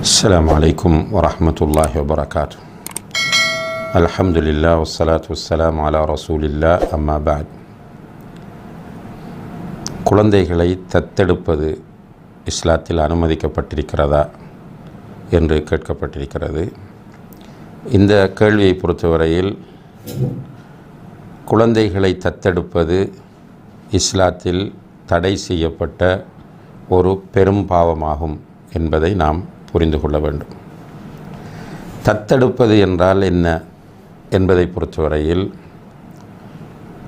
السلام عليكم ورحمة الله وبركاته الحمد لله والصلاة والسلام على رسول الله أما بعد குழந்தைகளை தத்தெடுப்பது இஸ்லாத்தில் அனுமதிக்கப்பட்டிருக்கிறதா என்று கேட்கப்பட்டிருக்கிறது இந்த கேள்வியை பொறுத்தவரையில் குழந்தைகளை தத்தெடுப்பது இஸ்லாத்தில் தடை செய்யப்பட்ட ஒரு பெரும் பாவமாகும் என்பதை நாம் புரிந்து கொள்ள வேண்டும். தத்தெடுப்பது என்றால் என்ன என்பதை பொறுத்தவரையில்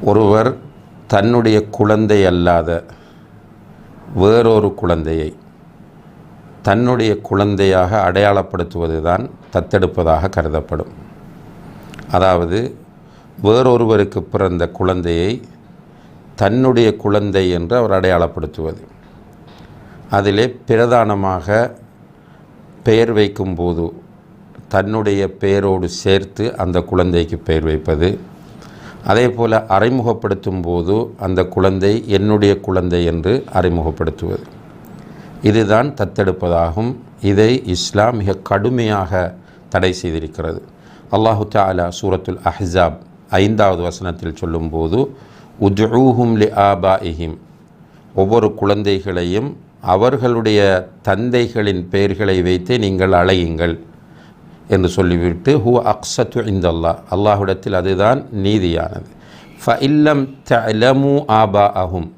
ஒருவர் தன்னுடைய குழந்தை அல்லாத வேறொரு குழந்தையை தன்னுடைய குழந்தையாக அடையாளப்படுத்துவது தான் தத்தெடுப்பதாக கருதப்படும். அதாவது வேறொருவருக்கு பிறந்த குழந்தையை தன்னுடைய குழந்தை என்று அவர் அடையாளப்படுத்துவது. அதிலே பிரதானமாக பெயர் வைக்கும்போது தன்னுடைய பெயரோடு சேர்த்து அந்த குழந்தைக்கு பெயர் வைப்பது. அதே போல் அறிமுகப்படுத்தும் போது அந்த குழந்தை என்னுடைய குழந்தை என்று அறிமுகப்படுத்துவது. இதுதான் தத்தெடுப்பதாகும். இதை இஸ்லாம் மிக கடுமையாக தடை செய்திருக்கிறது. அல்லாஹு தாலா சூரத்துல் அஹ்ஸாப் ஐந்தாவது வசனத்தில் சொல்லும்போது உஜூஹும் லி ஆபா இஹிம் ஒவ்வொரு குழந்தைகளையும் அவர்களுடைய தந்தைகளின் பெயர்களை வைத்து நீங்கள் அழையுங்கள் என்று சொல்லிவிட்டு ஹூ அக்ஸத்து இந்தல்லா அல்லாஹுடத்தில் அதுதான் நீதியானது. ஃப இல்லம் தலமு ஆபா அஹும்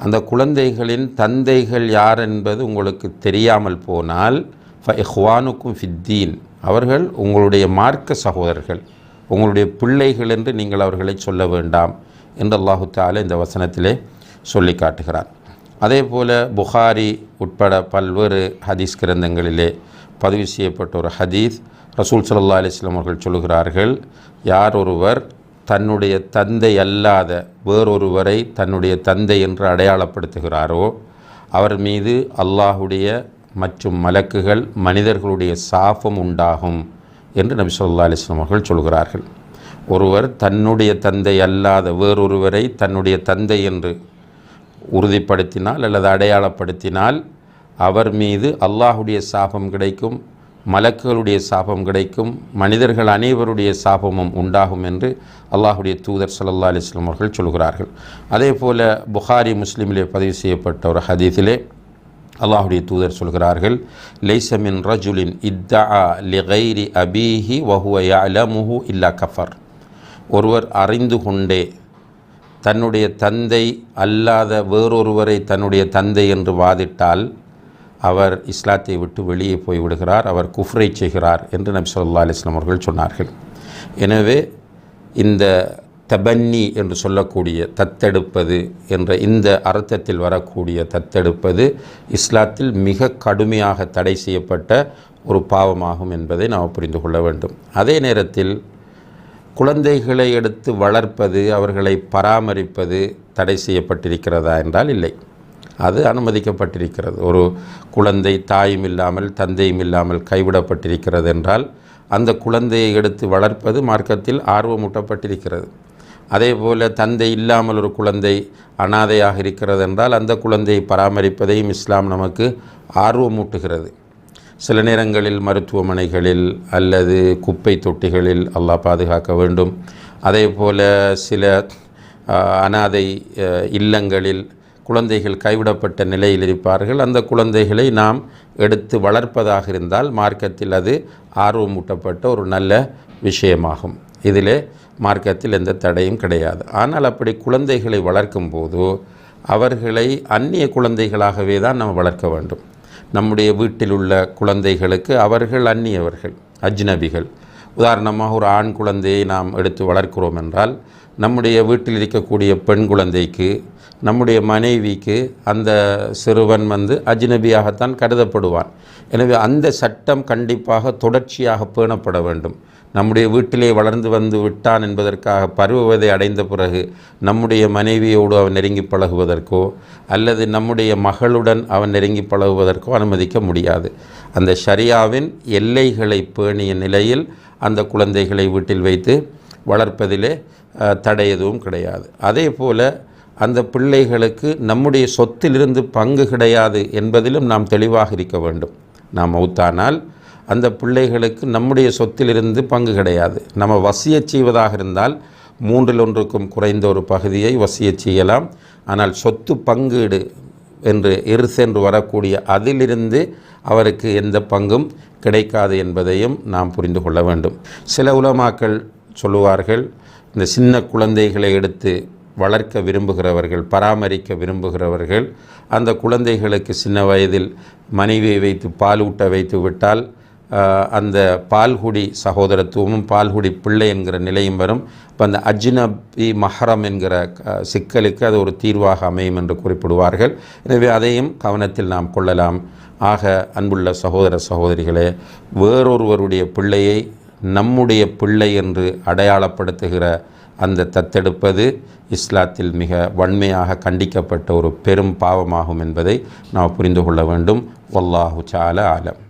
அந்த குழந்தைகளின் தந்தைகள் யார் என்பது உங்களுக்கு தெரியாமல் போனால் ஃப இஹ்வானுக்கும் ஃபித்தீன் அவர்கள் உங்களுடைய மார்க்க சகோதரர்கள் உங்களுடைய பிள்ளைகள் என்று நீங்கள் அவர்களை சொல்ல வேண்டாம் என்று அல்லாஹு தாலா இந்த வசனத்திலே சொல்லி காட்டுகிறார் அதே போல் புகாரி உட்பட பல்வேறு ஹதீஸ் கிரந்தங்களிலே பதிவு செய்யப்பட்ட ஒரு ஹதீஸ் ரசூல் சல்லா அலிஸ்லாம் அவர்கள் சொல்கிறார்கள் யார் ஒருவர் தன்னுடைய தந்தை அல்லாத வேறொருவரை தன்னுடைய தந்தை என்று அடையாளப்படுத்துகிறாரோ அவர் மீது அல்லாஹுடைய மற்றும் மலக்குகள் மனிதர்களுடைய சாபம் உண்டாகும் என்று நபி சொல்லா அலிஸ்லாம் அவர்கள் சொல்கிறார்கள். ஒருவர் தன்னுடைய தந்தை அல்லாத வேறொருவரை தன்னுடைய தந்தை என்று உறுதிப்படுத்தினால் அல்லது அடையாளப்படுத்தினால் அவர் மீது அல்லாஹுடைய சாபம் கிடைக்கும் மலக்குகளுடைய சாபம் கிடைக்கும் மனிதர்கள் அனைவருடைய சாபமும் உண்டாகும் என்று அல்லாஹுடைய தூதர் சல்லா அலிஸ்லாம் அவர்கள் சொல்கிறார்கள். அதே போல் புகாரி முஸ்லீமிலே பதிவு செய்யப்பட்ட ஒரு ஹதீஸிலே அல்லாஹுடைய தூதர் சொல்கிறார்கள் லைசமின் ரஜுலின் இத்தா லிகைரி அபீஹி வஹுவ அலமுஹு இல்லா கஃபர். ஒருவர் அறிந்து கொண்டே தன்னுடைய தந்தை அல்லாத வேறொருவரை தன்னுடைய தந்தை என்று வாதிட்டால் அவர் இஸ்லாத்தை விட்டு வெளியே போய் விடுகிறார் அவர் குஃப்ரை செய்கிறார் என்று நபி சொல்லா அலிஸ்லாம் அவர்கள் சொன்னார்கள். எனவே இந்த தபன்னி என்று சொல்லக்கூடிய தத்தெடுப்பது என்ற இந்த அர்த்தத்தில் வரக்கூடிய தத்தெடுப்பது இஸ்லாத்தில் மிக கடுமையாக தடை செய்யப்பட்ட ஒரு பாவமாகும் என்பதை நாம் புரிந்து கொள்ள வேண்டும். அதே நேரத்தில் குழந்தைகளை எடுத்து வளர்ப்பது அவர்களை பராமரிப்பது தடை செய்யப்பட்டிருக்கிறதா என்றால் இல்லை. அது அனுமதிக்கப்பட்டிருக்கிறது. ஒரு குழந்தை தாயும் இல்லாமல் தந்தையும் இல்லாமல் கைவிடப்பட்டிருக்கிறது என்றால் அந்த குழந்தையை எடுத்து வளர்ப்பது மார்க்கத்தில் ஆர்வமூட்டப்பட்டிருக்கிறது. அதே போல் தந்தை இல்லாமல் ஒரு குழந்தை அனாதையாக இருக்கிறது என்றால் அந்த குழந்தையை பராமரிப்பதையும் இஸ்லாம் நமக்கு ஆர்வமூட்டுகிறது. சில நேரங்களில் மருத்துவமனைகளில் அல்லது குப்பை தொட்டிகளில் அல்லாஹ் பாதுகாக்க வேண்டும். அதே போல் சில அனாதை இல்லங்களில் குழந்தைகள் கைவிடப்பட்ட நிலையில் இருப்பார்கள். அந்த குழந்தைகளை நாம் எடுத்து வளர்ப்பதாக இருந்தால் மார்க்கத்தில் அது ஆர்வமூட்டப்பட்ட ஒரு நல்ல விஷயமாகும். இதிலே மார்க்கத்தில் எந்த தடையும் கிடையாது. ஆனால் அப்படி குழந்தைகளை வளர்க்கும் போது அவர்களை அந்நிய குழந்தைகளாகவே தான் நம்ம வளர்க்க வேண்டும். நம்முடைய வீட்டில் உள்ள குழந்தைகளுக்கு அவர்கள் அந்நியவர்கள் அஜ்னபிகள். உதாரணமாக ஒரு ஆண் குழந்தையை நாம் எடுத்து வளர்க்கிறோம் என்றால் நம்முடைய வீட்டில் இருக்கக்கூடிய பெண் குழந்தைக்கு நம்முடைய மனைவிக்கு அந்த சிறுவன் வந்து அஜ்னபியாகத்தான் கருதப்படுவான். எனவே அந்த சட்டம் கண்டிப்பாக தொடர்ச்சியாக பேணப்பட வேண்டும். நம்முடைய வீட்டிலே வளர்ந்து வந்து விட்டான் என்பதற்காக பருவவதை அடைந்த பிறகு நம்முடைய மனைவியோடு அவன் நெருங்கி பழகுவதற்கோ அல்லது நம்முடைய மகளுடன் அவன் நெருங்கி பழகுவதற்கோ அனுமதிக்க முடியாது. அந்த ஷரியாவின் எல்லைகளை பேணிய நிலையில் அந்த குழந்தைகளை வீட்டில் வைத்து வளர்ப்பதிலே தடை எதுவும் கிடையாது. அதே போல் அந்த பிள்ளைகளுக்கு நம்முடைய சொத்திலிருந்து பங்கு கிடையாது என்பதிலும் நாம் தெளிவாக இருக்க வேண்டும். நாம் மௌத்தானால் அந்த பிள்ளைகளுக்கு நம்முடைய சொத்திலிருந்து பங்கு கிடையாது. நம்ம வசியச் செய்வதாக இருந்தால் மூன்றில் ஒன்றுக்கும் குறைந்த ஒரு பகுதியை வசியச் செய்யலாம். ஆனால் சொத்து பங்கீடு என்று எரிசு வரக்கூடிய அதிலிருந்து அவருக்கு எந்த பங்கும் கிடைக்காது என்பதையும் நாம் புரிந்து கொள்ள வேண்டும். சில உலமாக்கள் சொல்லுவார்கள் இந்த சின்ன குழந்தைகளை எடுத்து வளர்க்க விரும்புகிறவர்கள் பராமரிக்க விரும்புகிறவர்கள் அந்த குழந்தைகளுக்கு சின்ன வயதில் மனைவியை வைத்து பால் ஊட்ட வைத்து விட்டால் அந்த பால்குடி சகோதரத்துவமும் பால்குடி பிள்ளை என்கிற நிலையும் வரும். இப்போ அந்த அஜ்னபி மஹரம் என்கிற சிக்கலுக்கு அது ஒரு தீர்வாக அமையும் என்று குறிப்பிடுவார்கள். எனவே அதையும் கவனத்தில் நாம் கொள்ளலாம். ஆக அன்புள்ள சகோதர சகோதரிகளே வேறொருவருடைய பிள்ளையை நம்முடைய பிள்ளை என்று அடையாளப்படுத்துகிற அந்த தத்தெடுப்பது இஸ்லாத்தில் மிக வன்மையாக கண்டிக்கப்பட்ட ஒரு பெரும் பாவமாகும் என்பதை நாம் புரிந்து கொள்ள வேண்டும். வல்லாஹு சால ஆலம்.